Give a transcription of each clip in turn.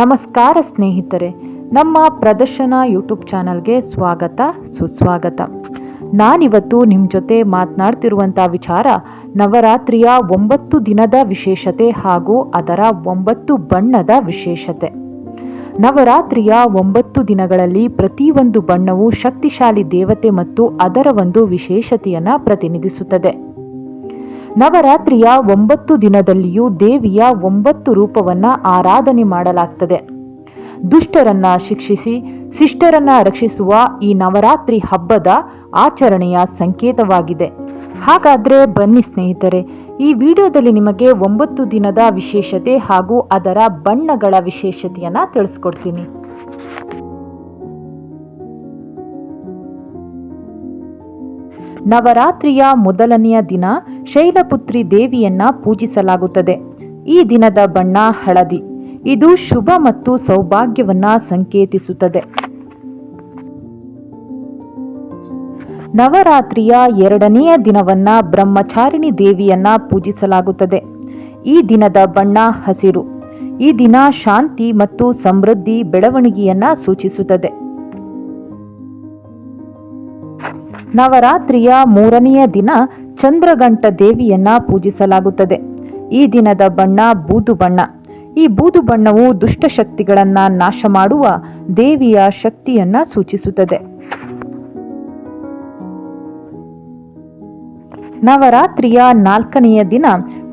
ನಮಸ್ಕಾರ ಸ್ನೇಹಿತರೆ, ನಮ್ಮ ಪ್ರದರ್ಶನ ಯೂಟ್ಯೂಬ್ ಚಾನಲ್ಗೆ ಸ್ವಾಗತ, ಸುಸ್ವಾಗತ. ನಾನಿವತ್ತು ನಿಮ್ಮ ಜೊತೆ ಮಾತನಾಡ್ತಿರುವಂಥ ವಿಚಾರ ನವರಾತ್ರಿಯ ಒಂಬತ್ತು ದಿನದ ವಿಶೇಷತೆ ಹಾಗೂ ಅದರ ಒಂಬತ್ತು ಬಣ್ಣದ ವಿಶೇಷತೆ. ನವರಾತ್ರಿಯ ಒಂಬತ್ತು ದಿನಗಳಲ್ಲಿ ಪ್ರತಿಯೊಂದು ಬಣ್ಣವು ಶಕ್ತಿಶಾಲಿ ದೇವತೆ ಮತ್ತು ಅದರ ಒಂದು ವಿಶೇಷತೆಯನ್ನು ಪ್ರತಿನಿಧಿಸುತ್ತದೆ. ನವರಾತ್ರಿಯ ಒಂಬತ್ತು ದಿನದಲ್ಲಿಯೂ ದೇವಿಯ ಒಂಬತ್ತು ರೂಪವನ್ನು ಆರಾಧನೆ ಮಾಡಲಾಗ್ತದೆ. ದುಷ್ಟರನ್ನ ಶಿಕ್ಷಿಸಿ, ಶಿಷ್ಟರನ್ನ ರಕ್ಷಿಸುವ ಈ ನವರಾತ್ರಿ ಹಬ್ಬದ ಆಚರಣೆಯ ಸಂಕೇತವಾಗಿದೆ. ಹಾಗಾದ್ರೆ ಬನ್ನಿ ಸ್ನೇಹಿತರೆ, ಈ ವಿಡಿಯೋದಲ್ಲಿ ನಿಮಗೆ ಒಂಬತ್ತು ದಿನದ ವಿಶೇಷತೆ ಹಾಗೂ ಅದರ ಬಣ್ಣಗಳ ವಿಶೇಷತೆಯನ್ನು ತಿಳಿಸ್ಕೊಡ್ತೀನಿ. ನವರಾತ್ರಿಯ ಮೊದಲನೆಯ ದಿನ ಶೈಲಪುತ್ರಿ ದೇವಿಯನ್ನ ಪೂಜಿಸಲಾಗುತ್ತದೆ. ಈ ದಿನದ ಬಣ್ಣ ಹಳದಿ. ಇದು ಶುಭ ಮತ್ತು ಸೌಭಾಗ್ಯವನ್ನ ಸಂಕೇತಿಸುತ್ತದೆ. ನವರಾತ್ರಿಯ ಎರಡನೆಯ ದಿನವನ್ನ ಬ್ರಹ್ಮಚಾರಿಣಿ ದೇವಿಯನ್ನ ಪೂಜಿಸಲಾಗುತ್ತದೆ. ಈ ದಿನದ ಬಣ್ಣ ಹಸಿರು. ಈ ದಿನ ಶಾಂತಿ ಮತ್ತು ಸಮೃದ್ಧಿ ಬೆಳವಣಿಗೆಯನ್ನ ಸೂಚಿಸುತ್ತದೆ. ನವರಾತ್ರಿಯ ಮೂರನೆಯ ದಿನ ಚಂದ್ರಗಂಟ ದೇವಿಯನ್ನ ಪೂಜಿಸಲಾಗುತ್ತದೆ. ಈ ದಿನದ ಬಣ್ಣ ಬೂದು ಬಣ್ಣ. ಈ ಬೂದು ಬಣ್ಣವು ದುಷ್ಟಶಕ್ತಿಗಳನ್ನು ನಾಶ ಮಾಡುವ ದೇವಿಯ ಶಕ್ತಿಯನ್ನ ಸೂಚಿಸುತ್ತದೆ. ನವರಾತ್ರಿಯ ನಾಲ್ಕನೆಯ ದಿನ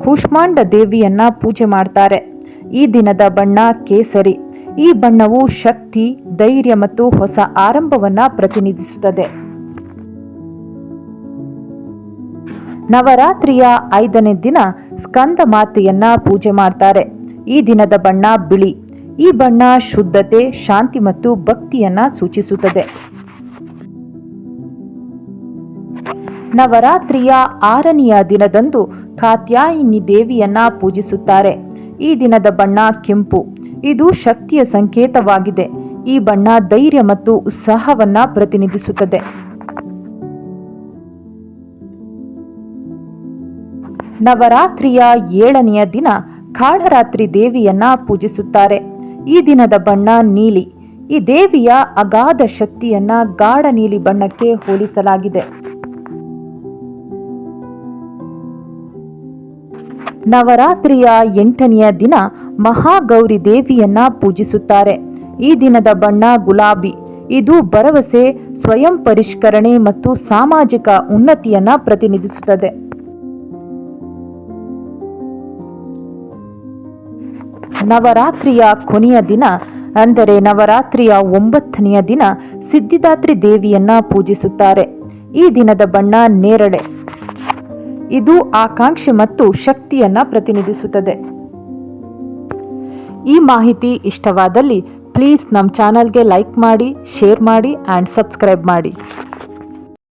ಕೂಷ್ಮಾಂಡ ದೇವಿಯನ್ನ ಪೂಜೆ ಮಾಡ್ತಾರೆ. ಈ ದಿನದ ಬಣ್ಣ ಕೇಸರಿ. ಈ ಬಣ್ಣವು ಶಕ್ತಿ, ಧೈರ್ಯ ಮತ್ತು ಹೊಸ ಆರಂಭವನ್ನ ಪ್ರತಿನಿಧಿಸುತ್ತದೆ. ನವರಾತ್ರಿಯ ಐದನೇ ದಿನ ಸ್ಕಂದ ಮಾತೆಯನ್ನ ಪೂಜೆ ಮಾಡ್ತಾರೆ. ಈ ದಿನದ ಬಣ್ಣ ಬಿಳಿ. ಈ ಬಣ್ಣ ಶುದ್ಧತೆ, ಶಾಂತಿ ಮತ್ತು ಭಕ್ತಿಯನ್ನ ಸೂಚಿಸುತ್ತದೆ. ನವರಾತ್ರಿಯ ಆರನೆಯ ದಿನದಂದು ಕಾತ್ಯಾಯಿನಿ ದೇವಿಯನ್ನ ಪೂಜಿಸುತ್ತಾರೆ. ಈ ದಿನದ ಬಣ್ಣ ಕೆಂಪು. ಇದು ಶಕ್ತಿಯ ಸಂಕೇತವಾಗಿದೆ. ಈ ಬಣ್ಣ ಧೈರ್ಯ ಮತ್ತು ಉತ್ಸಾಹವನ್ನ ಪ್ರತಿನಿಧಿಸುತ್ತದೆ. ನವರಾತ್ರಿಯ ಏಳನೆಯ ದಿನ ಕಾಳರಾತ್ರಿ ದೇವಿಯನ್ನ ಪೂಜಿಸುತ್ತಾರೆ. ಈ ದಿನದ ಬಣ್ಣ ನೀಲಿ. ಈ ದೇವಿಯ ಅಗಾಧ ಶಕ್ತಿಯನ್ನ ಗಾಢ ನೀಲಿ ಬಣ್ಣಕ್ಕೆ ಹೋಲಿಸಲಾಗಿದೆ. ನವರಾತ್ರಿಯ ಎಂಟನೆಯ ದಿನ ಮಹಾಗೌರಿ ದೇವಿಯನ್ನ ಪೂಜಿಸುತ್ತಾರೆ. ಈ ದಿನದ ಬಣ್ಣ ಗುಲಾಬಿ. ಇದು ಭರವಸೆ, ಸ್ವಯಂ ಪರಿಷ್ಕರಣೆ ಮತ್ತು ಸಾಮಾಜಿಕ ಉನ್ನತಿಯನ್ನ ಪ್ರತಿನಿಧಿಸುತ್ತದೆ. ನವರಾತ್ರಿಯ ಕೊನೆಯ ದಿನ, ಅಂದರೆ ನವರಾತ್ರಿಯ ಒಂಬತ್ತನೆಯ ದಿನ ಸಿದ್ಧಿದಾತ್ರಿ ದೇವಿಯನ್ನ ಪೂಜಿಸುತ್ತಾರೆ. ಈ ದಿನದ ಬಣ್ಣ ನೇರಳೆ. ಇದು ಆಕಾಂಕ್ಷೆ ಮತ್ತು ಶಕ್ತಿಯನ್ನ ಪ್ರತಿನಿಧಿಸುತ್ತದೆ. ಈ ಮಾಹಿತಿ ಇಷ್ಟವಾದಲ್ಲಿ, ಪ್ಲೀಸ್ ನಮ್ಮ ಚಾನಲ್ಗೆ ಲೈಕ್ ಮಾಡಿ, ಶೇರ್ ಮಾಡಿ, ಆ್ಯಂಡ್ ಸಬ್ಸ್ಕ್ರೈಬ್ ಮಾಡಿ.